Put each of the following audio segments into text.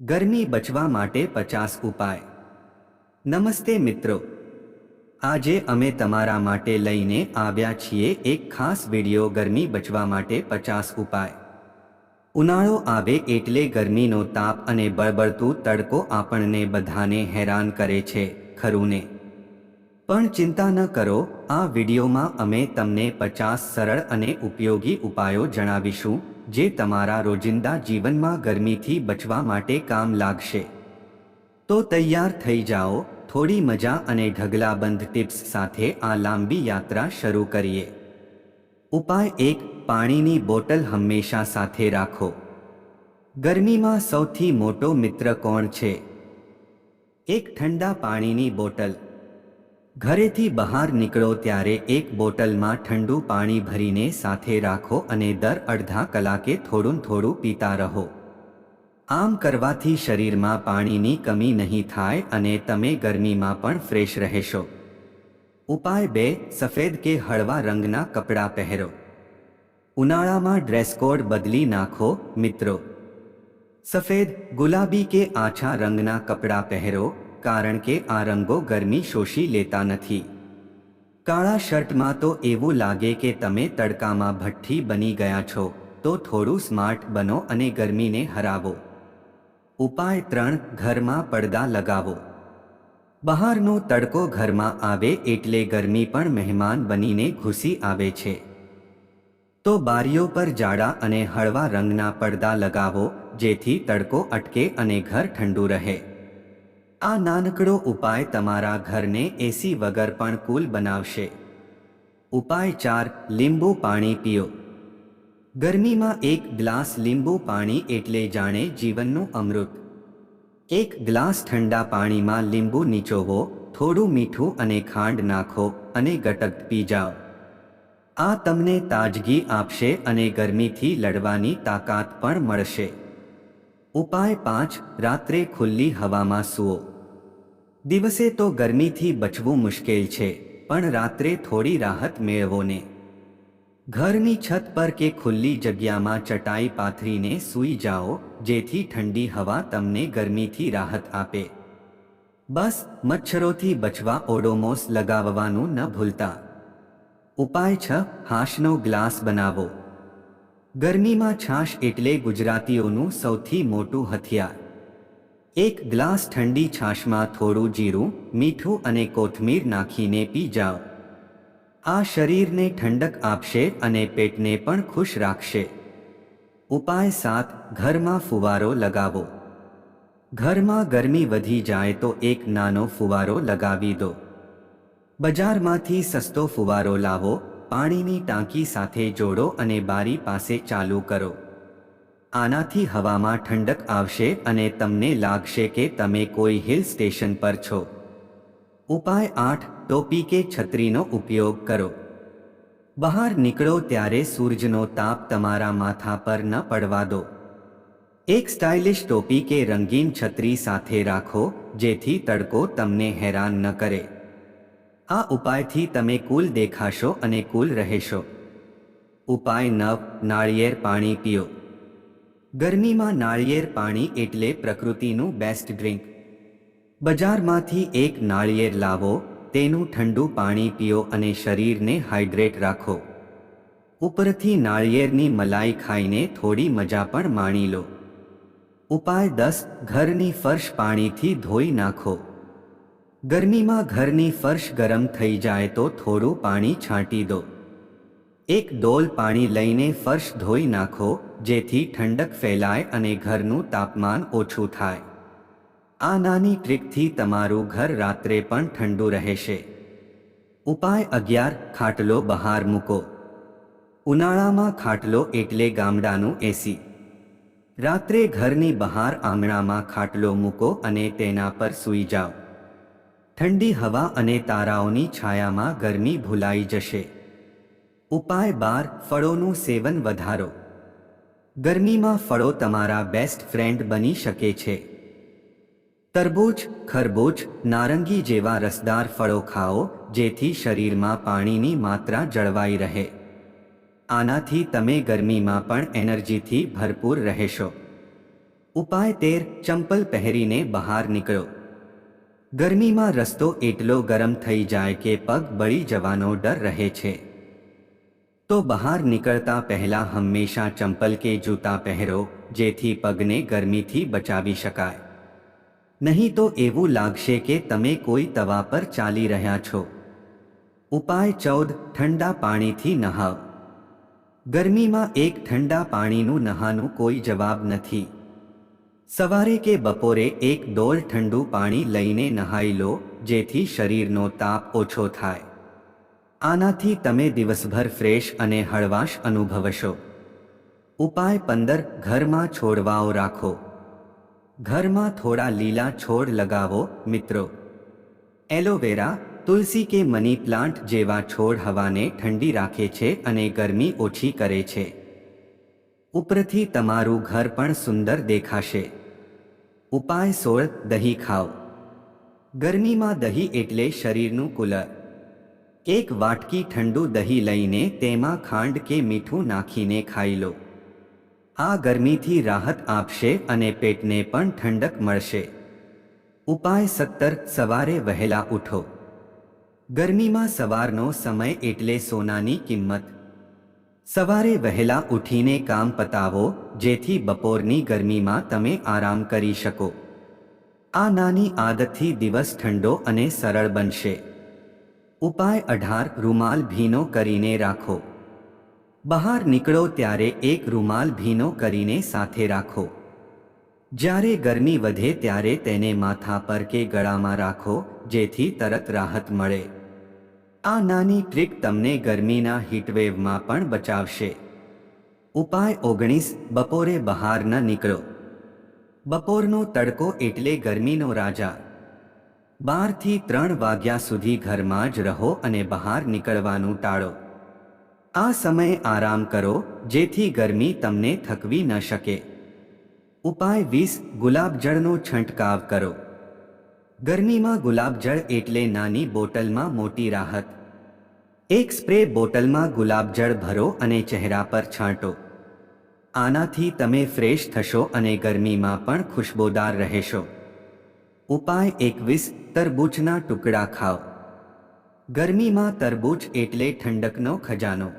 ગરમી બચવા માટે પચાસ ઉપાય. નમસ્તે મિત્રો. આજે અમે તમારા માટે લઈને આવ્યા છીએ એક ખાસ વીડિયો ગરમી બચવા માટે પચાસ ઉપાય. ઉનાળો આવે એટલે ગરમીનો તાપ અને બળબળતું તડકો આપણને બધાને હેરાન કરે છે ખરું ને પણ ચિંતા ન કરો, આ વિડીયોમાં અમે તમને પચાસ સરળ અને ઉપયોગી ઉપાયો જણાવીશું. જે તમારા રોજિંદા જીવનમાં ગરમીથી બચવા માટે કામ લાગશે. તો તૈયાર થઈ જાઓ, થોડી મજા અને ઢગલાબંધ ટિપ્સ સાથે આ લાંબી યાત્રા શરૂ કરીએ. ઉપાય એક, પાણીની બોટલ હંમેશા સાથે રાખો. ગરમીમાં સૌથી મોટો મિત્ર કોણ છે? એક ઠંડા પાણીની બોટલ. ઘરેથી બહાર નીકળો ત્યારે એક બોટલમાં ઠંડુ પાણી ભરીને સાથે રાખો અને દર અડધા કલાકે થોડું થોડું પીતા રહો. આમ કરવાથી શરીરમાં પાણીની કમી નહીં થાય અને તમે ગરમીમાં પણ ફ્રેશ રહેશો. ઉપાય બે, સફેદ કે હળવા રંગના કપડાં પહેરો. ઉનાળામાં ડ્રેસ કોડ બદલી નાખો, મિત્રો. સફેદ, ગુલાબી કે આછા રંગના કપડાં પહેરો. કારણ કે આ રંગો ગરમી શોષી લેતા નથી. કાળા શર્ટમાં તો એવું લાગે કે તમે તડકામાં ભઠ્ઠી બની ગયા છો, તો થોડું સ્માર્ટ બનો અને ગરમીને હરાવો. ઉપાય ત્રણ, ઘરમાં પડદા લગાવો. બહારનો તડકો ઘરમાં આવે એટલે ગરમી પણ મહેમાન બનીને ઘૂસી આવે છે. તો બારીઓ પર જાડા અને હળવા રંગના પડદા લગાવો, જેથી તડકો અટકે અને ઘર ઠંડુ રહે. આ નાનકડો ઉપાય તમારા ઘરને એસી વગર પણ કુલ બનાવશે. ઉપાય ચાર, લીંબુ પાણી પીઓ. ગરમીમાં એક ગ્લાસ લીંબુ પાણી એટલે જાણે જીવનનું અમૃત. એક ગ્લાસ ઠંડા પાણીમાં લીંબુ નીચોવો, થોડું મીઠું અને ખાંડ નાખો અને ગટક પી જાઓ. આ તમને તાજગી આપશે અને ગરમીથી લડવાની તાકાત પણ મળશે. ઉપાય પાંચ, રાત્રે ખુલ્લી હવામાં સૂવો. દિવસે તો ગરમીથી બચવું મુશ્કેલ છે, પણ રાત્રે થોડી રાહત મેળવો ને. ઘરની છત પર કે ખુલ્લી જગ્યામાં ચટાઈ પાથરીને સૂઈ જાઓ, જેથી ઠંડી હવા તમને ગરમીથી રાહત આપે. બસ, મચ્છરોથી બચવા ઓડોમોસ લગાવવાનું ન ભૂલતા. ઉપાય છ હાશનો ગ્લાસ બનાવો. ગરમીમાં છાશ એટલે ગુજરાતીઓનું સૌથી મોટું હથિયાર. એક ગ્લાસ ઠંડી છાશમાં થોડું જીરું, મીઠું અને કોથમીર નાખીને પી જાઓ. આ શરીરને ઠંડક આપશે અને પેટને પણ ખુશ રાખશે. ઉપાય સાત, ઘરમાં ફુવારો લગાવો. ઘરમાં ગરમી વધી જાય તો એક નાનો ફુવારો લગાવી દો. બજારમાંથી સસ્તો ફુવારો લાવો, પાણીની ટાંકી સાથે જોડો અને બારી પાસે ચાલુ કરો. આનાથી હવામાં ઠંડક આવશે અને તમને લાગશે કે તમે કોઈ હિલ સ્ટેશન પર છો. ઉપાય આઠ, ટોપી કે છત્રીનો ઉપયોગ કરો. બહાર નીકળો ત્યારે સૂરજનો તાપ તમારા માથા પર ન પડવા દો. એક સ્ટાઇલિશ ટોપી કે રંગીન છત્રી સાથે રાખો, જેથી તડકો તમને હેરાન ન કરે. આ ઉપાયથી તમે કુલ દેખાશો અને કુલ રહેશો. ઉપાય નવ, નાળિયેર પાણી પીઓ. ગરમીમાં નાળિયેર પાણી એટલે પ્રકૃતિનું બેસ્ટ ડ્રિંક બજારમાંથી એક નાળિયેર લાવો, તેનું ઠંડુ પાણી પીઓ અને શરીરને હાઇડ્રેટ રાખો. ઉપરથી નાળિયેરની મલાઈ ખાઈને થોડી મજા પણ માણી લો. ઉપાય દસ, ઘરની ફર્શ પાણીથી ધોઈ નાખો. ગરમીમાં ઘરની ફર્શ ગરમ થઈ જાય તો થોડું પાણી છાંટી દો. એક ડોલ પાણી લઈને ફર્શ ધોઈ નાખો, જેથી ઠંડક ફેલાય અને ઘરનું તાપમાન ઓછું થાય. આ નાની ટ્રીકથી તમારું ઘર રાત્રે પણ ઠંડુ રહેશે. ઉપાય અગિયાર, ખાટલો બહાર મૂકો. ઉનાળામાં ખાટલો એટલે ગામડાનું એસી રાત્રે ઘરની બહાર આંગણામાં ખાટલો મૂકો અને તેના પર સૂઈ જાઓ. ઠંડી હવા અને તારાઓની છાયામાં ગરમી ભૂલાઈ જશે. ઉપાય બાર, ફળોનું સેવન વધારો. ગરમીમાં ફળો તમારા બેસ્ટ ફ્રેન્ડ બની શકે છે. તરબૂચ, ખરબૂચ, નારંગી જેવા રસદાર ફળો ખાઓ, જેથી શરીરમાં પાણીની માત્રા જળવાઈ રહે. આનાથી તમે ગરમીમાં પણ એનર્જીથી ભરપૂર રહેશો. ઉપાય તેર, ચંપલ પહેરીને બહાર નીકળો. ગરમીમાં રસ્તો એટલો ગરમ થઈ જાય કે પગ બળી જવાનો ડર રહે છે. તો બહાર નીકળતા પહેલા હંમેશા ચંપલ કે જૂતા પહેરો, જેથી પગને ગરમીથી બચાવી શકાય. નહીં તો એવું લાગશે કે તમે કોઈ તવા પર ચાલી રહ્યા છો. ઉપાય ચૌદ, ઠંડા પાણીથી નહાવ. ગરમીમાં એક ઠંડા પાણીનું નહાનું કોઈ જવાબ નથી. સવારે કે બપોરે એક ડોલ ઠંડુ પાણી લઈને નહાઈ લો, જેથી શરીરનો તાપ ઓછો થાય. આનાથી તમે દિવસભર ફ્રેશ અને હળવાશ અનુભવશો. ઉપાય પંદર, ઘરમાં છોડવાઓ રાખો. ઘરમાં થોડા લીલા છોડ લગાવો, મિત્રો. એલોવેરા, તુલસી કે મની પ્લાન્ટ જેવા છોડ હવાને ઠંડી રાખે છે અને ગરમી ઓછી કરે છે. ઉપરથી તમારું ઘર પણ સુંદર દેખાશે. ઉપાય સોળ, દહીં ખાઓ. ગરમીમાં દહીં એટલે શરીરનું કુલર. એક વાટકી ઠંડુ દહીં લઈને તેમાં ખાંડ કે મીઠું નાખીને ખાઈ લો. આ ગરમીથી રાહત આપશે અને પેટને પણ ઠંડક મળશે. ઉપાય સત્તર, સવારે વહેલા ઉઠો. ગરમીમાં સવારનો સમય એટલે સોનાની કિંમત. સવારે વહેલા ઉઠીને કામ પતાવો, જેથી બપોરની ગરમીમાં તમે આરામ કરી શકો. આ નાની આદતથી દિવસ ઠંડો અને સરળ બનશે. ઉપાય અઢાર રૂમાલ ભીનો કરીને રાખો. બહાર નીકળો ત્યારે એક રૂમાલ ભીનો કરીને સાથે રાખો. જ્યારે ગરમી વધે ત્યારે તેને માથા પર કે ગળામાં રાખો, જેથી તરત રાહત મળે. આ નાની ટ્રીક તમને ગરમીના હીટવેવમાં પણ બચાવશે. ઉપાય ઓગણીસ, બપોરે બહાર ન નીકળો. બપોરનો તડકો એટલે ગરમીનો રાજા. બારથી ત્રણ વાગ્યા સુધી ઘરમાં જ રહો અને બહાર નીકળવાનું ટાળો. આ સમયે આરામ કરો, જેથી ગરમી તમને થકવી ન શકે. ઉપાય વીસ, ગુલાબજળનો છંટકાવ કરો. ગરમીમાં ગુલાબજળ એટલે નાની બોટલમાં મોટી રાહત. એક સ્પ્રે બોટલમાં ગુલાબજળ ભરો અને ચહેરા પર છાંટો. આનાથી તમે ફ્રેશ થશો અને ગરમીમાં પણ ખુશબોદાર રહેશો. ઉપાય એકવીસ, તરબૂચના ટુકડા ખાઓ. ગરમીમાં તરબૂચ એટલે ઠંડકનો ખજાનો.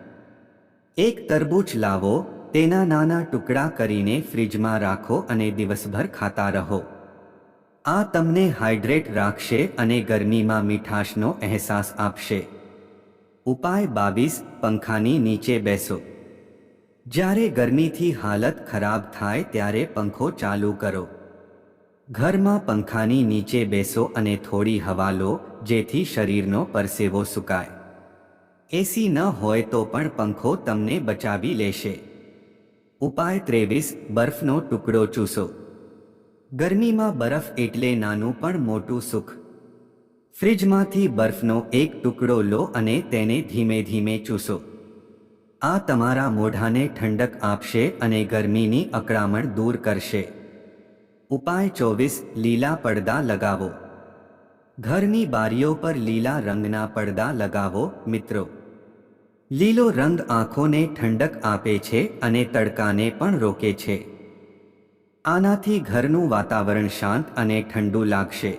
એક તરબૂચ લાવો, તેના નાના ટુકડા કરીને ફ્રિજમાં રાખો અને દિવસભર ખાતા રહો. આ તમને હાઇડ્રેટ રાખશે અને ગરમીમાં મીઠાશનો અહેસાસ આપશે. ઉપાય બાવીસ, પંખાની નીચે બેસો. જ્યારે ગરમીથી હાલત ખરાબ થાય ત્યારે પંખો ચાલુ કરો. ઘરમાં પંખાની નીચે બેસો અને થોડી હવા લો, જેથી શરીરનો પરસેવો સુકાય. એસી ન હોય તો પણ પંખો તમને બચાવી લેશે. ઉપાય ત્રેવીસ, બરફનો ટુકડો ચૂસો. ગરમીમાં બરફ એટલે નાનું પણ મોટું સુખ. ફ્રિજમાંથી બરફનો એક ટુકડો લો અને તેને ધીમે ધીમે ચૂસો. આ તમારા મોઢાને ઠંડક આપશે અને ગરમીની અકળામણ દૂર કરશે. ઉપાય ચોવીસ, લીલા પડદા લગાવો. ઘરની બારીઓ પર લીલા રંગના પડદા લગાવો, મિત્રો. લીલો રંગ આંખોને ઠંડક આપે છે અને તડકાને પણ રોકે છે. આનાથી ઘરનું વાતાવરણ શાંત અને ઠંડુ લાગશે.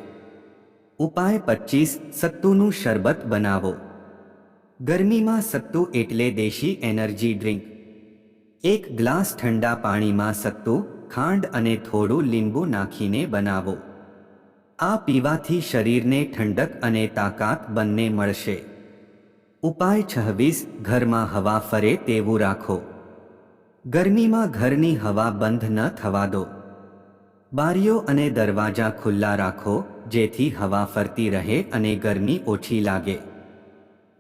ઉપાય પચીસ સત્તુનું શરબત બનાવો. ગરમીમાં સત્તુ એટલે દેશી એનર્જી ડ્રિંક. એક ગ્લાસ ઠંડા પાણીમાં સત્તુ ખાંડ અને થોડું લીંબુ નાખીને બનાવો. આ પીવાથી શરીરને ઠંડક અને તાકાત બંને મળશે. ઉપાય છવ્વીસ, ઘરમાં હવા ફરે તેવું રાખો. ગરમીમાં ઘરની હવા બંધ ન થવા દો. બારીઓ અને દરવાજા ખુલ્લા રાખો, જેથી હવા ફરતી રહે અને ગરમી ઓછી લાગે.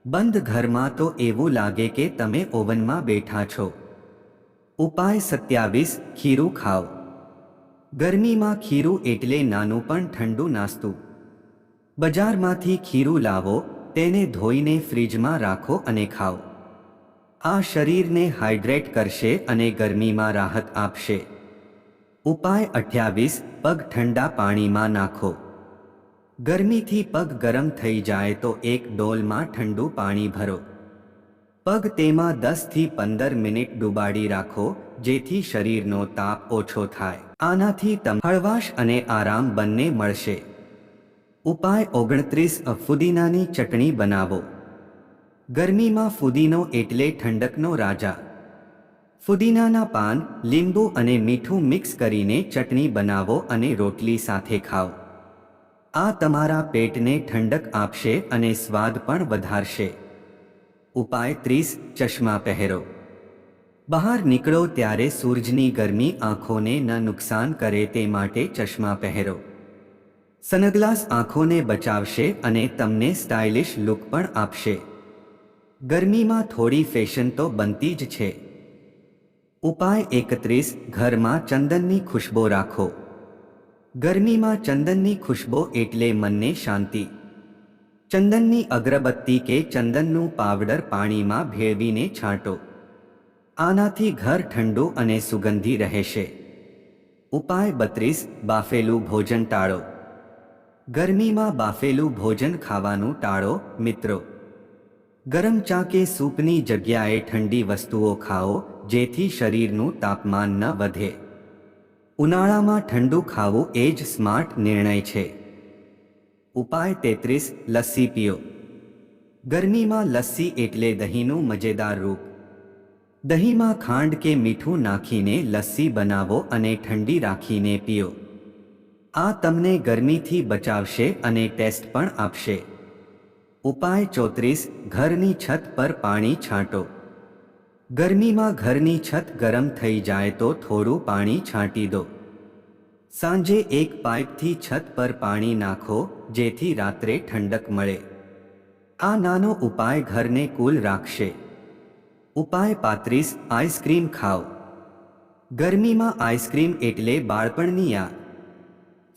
બંધ ઘરમાં તો એવું લાગે કે તમે ઓવનમાં બેઠા છો. ઉપાય સત્યાવીસ, ખીરું ખાઓ. ગરમીમાં ખીરું એટલે નાનું પણ ઠંડુ નાસ્તું. બજારમાંથી ખીરું લાવો, તેને ધોઈને ફ્રીજમાં રાખો અને ખાઓ. આ શરીરને હાઇડ્રેટ કરશે અને ગરમીમાં રાહત આપશે. ઉપાય અઠ્યાવીસ, પગ ઠંડા પાણીમાં નાખો. ગરમીથી પગ ગરમ થઈ જાય તો એક ડોલમાં ઠંડુ પાણી ભરો. પગ તેમાં દસથી પંદર મિનિટ ડુબાડી રાખો, જેથી શરીરનો તાપ ઓછો થાય. આનાથી તમ હળવાશ અને આરામ બંને મળશે. ઉપાય ઓગણત્રીસ, ફુદીનાની ચટણી બનાવો. ગરમીમાં ફુદીનો એટલે ઠંડકનો રાજા. ફુદીનાના પાન, લીંબુ અને મીઠું મિક્સ કરીને ચટણી બનાવો અને રોટલી સાથે ખાઓ. આ તમારા પેટને ઠંડક આપશે અને સ્વાદ પણ વધારશે. ઉપાય ત્રીસ, ચશ્મા પહેરો. બહાર નીકળો ત્યારે સૂરજની ગરમી આંખોને ન નુકસાન કરે તે માટે ચશ્મા પહેરો. સનગ્લાસ આંખોને બચાવશે અને તમને સ્ટાઇલિશ લુક પણ આપશે. ગરમીમાં થોડી ફેશન તો બનતી જ છે. ઉપાય એકત્રીસ, ઘરમાં ચંદનની ખુશ્બો રાખો. ગરમીમાં ચંદનની ખુશ્બો એટલે મનને શાંતિ. ચંદનની અગરબત્તી કે ચંદનનું પાવડર પાણીમાં ભેળવીને છાંટો. આનાથી ઘર ઠંડુ અને સુગંધી રહેશે. ઉપાય બત્રીસ, બાફેલું ભોજન ટાળો. ગરમીમાં બાફેલું ભોજન ખાવાનું ટાળો, મિત્રો. ગરમ ચા કે સૂપની જગ્યાએ ઠંડી વસ્તુઓ ખાઓ, જેથી શરીરનું તાપમાન ન વધે. ઉનાળામાં ઠંડુ ખાવું એ જ સ્માર્ટ નિર્ણય છે. ઉપાય તેત્રીસ, લસ્સી પીઓ. ગરમીમાં લસ્સી એટલે દહીંનું મજેદાર રૂપ. દહીંમાં ખાંડ કે મીઠું નાખીને લસ્સી બનાવો અને ઠંડી રાખીને પીઓ. આ તમને ગરમીથી બચાવશે અને ટેસ્ટ પણ આપશે. ઉપાય ચોત્રીસ, ઘરની છત પર પાણી છાંટો. ગરમીમાં ઘરની છત ગરમ થઈ જાય તો થોડું પાણી છાંટી દો. સાંજે એક પાઇપથી છત પર પાણી નાખો જેથી રાત્રે ઠંડક મળે. આ નાનો ઉપાય ઘરને કુલ રાખશે. ઉપાય પાંત્રીસ, આઈસ્ક્રીમ ખાઓ. ગરમીમાં આઈસ્ક્રીમ એટલે બાળપણની યાદ.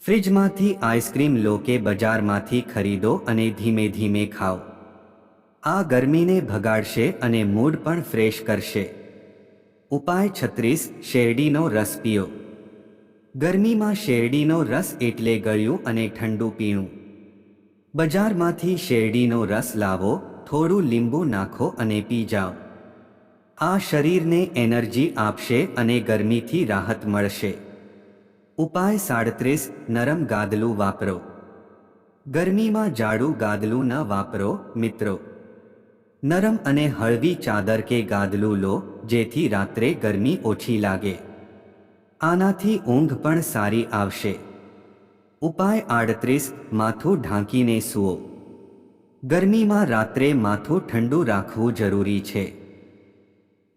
ફ્રિજમાંથી આઈસ્ક્રીમ લો કે બજારમાંથી ખરીદો અને ધીમે ધીમે ખાઓ. આ ગરમીને ભગાડશે અને મૂડ પણ ફ્રેશ કરશે. ઉપાય છત્રીસ, શેરડીનો રસ પીઓ. ગરમીમાં શેરડીનો રસ એટલે ગળ્યું અને ઠંડુ પીણું. બજારમાંથી શેરડીનો રસ લાવો, થોડું લીંબુ નાખો અને પી જાઓ આ શરીરને એનર્જી આપશે અને ગરમીથી રાહત મળશે. ઉપાય સાડત્રીસ, નરમ ગાદલું વાપરો. ગરમીમાં જાડું ગાદલું ન વાપરો, મિત્રો. નરમ અને હળવી ચાદર કે ગાદલું લો, જેથી રાત્રે ગરમી ઓછી લાગે. આનાથી ઊંઘ પણ સારી આવશે. ઉપાય આડત્રીસ, માથું ઢાંકીને સૂવો. ગરમીમાં રાત્રે માથું ઠંડુ રાખવું જરૂરી છે.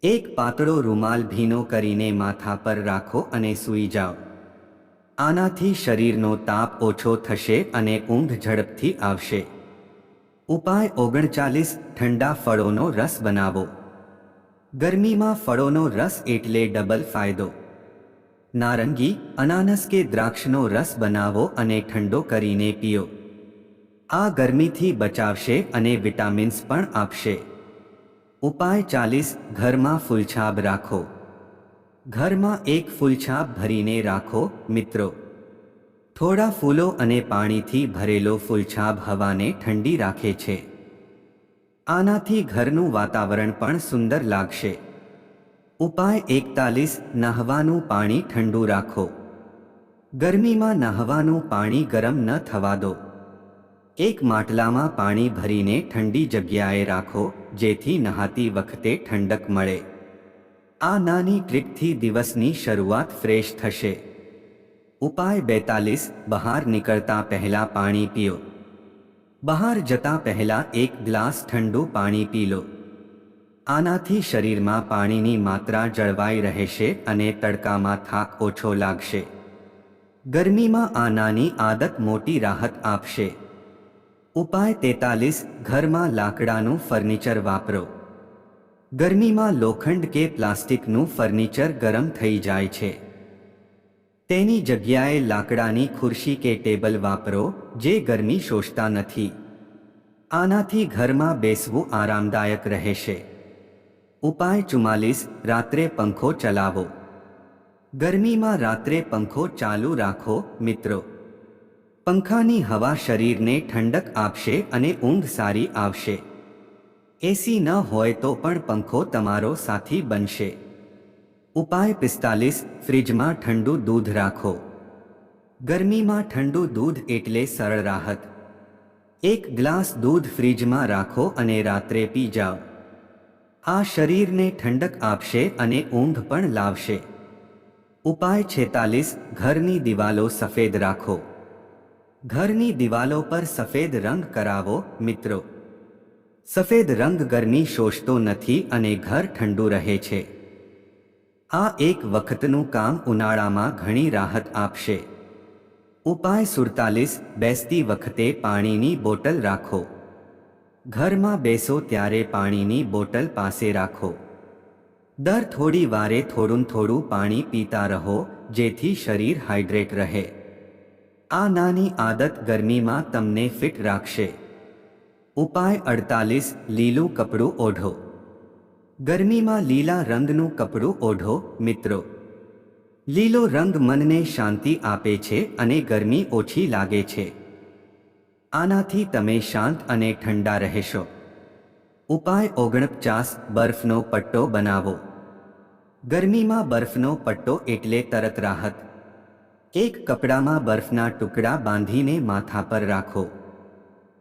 એક પાતળો રૂમાલ ભીનો કરીને માથા પર રાખો અને સૂઈ જાઓ. આનાથી શરીરનો તાપ ઓછો થશે અને ઊંઘ ઝડપથી આવશે. ઉપાય ઓગણચાલીસ, ઠંડા ફળોનો રસ બનાવો. ગરમીમાં ફળોનો રસ એટલે ડબલ ફાયદો. નારંગી, અનાનસ કે દ્રાક્ષનો રસ બનાવો અને ઠંડો કરીને પીઓ. આ ગરમીથી બચાવશે અને વિટામિન્સ પણ આપશે. ઉપાય ચાલીસ, ઘરમાં ફૂલછાબ રાખો. ઘરમાં એક ફૂલછાબ ભરીને રાખો, મિત્રો. થોડા ફૂલો અને પાણીથી ભરેલો ફૂલછાબ હવાને ઠંડી રાખે છે. આનાથી ઘરનું વાતાવરણ પણ સુંદર લાગશે. ઉપાય એકતાલીસ, નહવાનું પાણી ઠંડુ રાખો. ગરમીમાં નહવાનું પાણી ગરમ ન થવા દો. એક માટલામાં પાણી ભરીને ઠંડી જગ્યાએ રાખો, જેથી નહાતી વખતે ઠંડક મળે. આ નાની ટ્રીકથી દિવસની શરૂઆત ફ્રેશ થશે. ઉપાય બેતાલીસ, બહાર નીકળતા પહેલા પાણી પીઓ. બહાર જતા પહેલા એક ગ્લાસ ઠંડુ પાણી પી લો. આનાથી શરીરમાં પાણીની માત્રા જળવાઈ રહેશે અને તડકામાં થાક ઓછો લાગશે. ગરમીમાં આ નાની આદત મોટી રાહત આપશે. ઉપાય તેતાલીસ, ઘરમાં લાકડાનું ફર્નિચર વાપરો. ગરમીમાં લોખંડ કે પ્લાસ્ટિકનું ફર્નિચર ગરમ થઈ જાય છે. તેની જગ્યાએ લાકડાની ખુરશી કે ટેબલ વાપરો, જે ગરમી શોષતા નથી. આનાથી ઘરમાં બેસવું આરામદાયક રહેશે. ઉપાય ચુમ્માલીસ રાત્રે પંખો ચલાવો. ગરમીમાં રાત્રે પંખો ચાલુ રાખો, મિત્રો. પંખાની હવા શરીરને ઠંડક આપશે અને ઊંઘ સારી આવશે. એસી ન હોય તો પણ પંખો તમારો સાથી બનશે. ઉપાય પિસ્તાલીસ, ફ્રિજમાં ઠંડુ દૂધ રાખો. ગરમીમાં ઠંડુ દૂધ એટલે સરળ રાહત. એક ગ્લાસ દૂધ ફ્રીજમાં રાખો અને રાત્રે પી જાઓ. આ શરીરને ઠંડક આપશે અને ઊંઘ પણ લાવશે. ઉપાય છેતાલીસ, ઘરની દિવાલો સફેદ રાખો. ઘરની દિવાલો પર સફેદ રંગ કરાવો, મિત્રો. સફેદ રંગ ગરમી શોષતો નથી અને ઘર ઠંડુ રહે છે. આ એક વખતનું કામ ઉનાળામાં ઘણી રાહત આપશે. ઉપાય સુડતાલીસ, બેસતી વખતે પાણીની બોટલ રાખો. ઘરમાં બેસો ત્યારે પાણીની બોટલ પાસે રાખો. દર થોડી વારે થોડું થોડું પાણી પીતા રહો, જેથી શરીર હાઇડ્રેટ રહે. આ નાની આદત ગરમીમાં તમને ફિટ રાખશે. ઉપાય અડતાલીસ, લીલું કપડું ઓઢો. ગરમીમાં લીલા રંગનું કપડું ઓઢો, મિત્રો. લીલો રંગ મનને શાંતિ આપે છે અને ગરમી ઓછી લાગે છે. આનાથી તમે શાંત અને ઠંડા રહેશો. ઉપાય ઓગણપચાસ, બરફનો પટ્ટો બનાવો. ગરમીમાં બરફનો પટ્ટો એટલે તરત રાહત. એક કપડામાં બરફના ટુકડા બાંધીને માથા પર રાખો.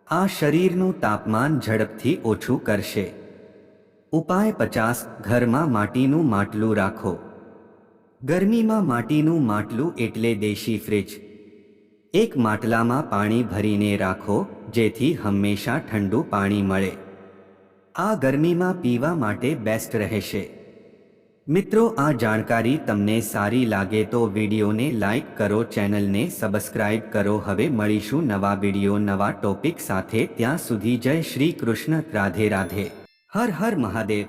આ શરીરનું તાપમાન ઝડપથી ઓછું કરશે. ઉપાય પચાસ, ઘરમાં માટીનું માટલું રાખો. ગરમીમાં માટીનું માટલું એટલે દેશી ફ્રિજ. એક માટલામાં પાણી ભરીને રાખો, જેથી હંમેશા ઠંડુ પાણી મળે. આ ગરમીમાં પીવા માટે બેસ્ટ રહેશે. મિત્રો, આ જાણકારી તમને સારી લાગે તો વિડીયોને લાઇક કરો, ચેનલને સબસ્ક્રાઇબ કરો. હવે મળીશું નવા વીડિયો, નવા ટોપિક સાથે. ત્યાં સુધી જય શ્રી કૃષ્ણ. રાધે રાધે. હર હર મહાદેવ.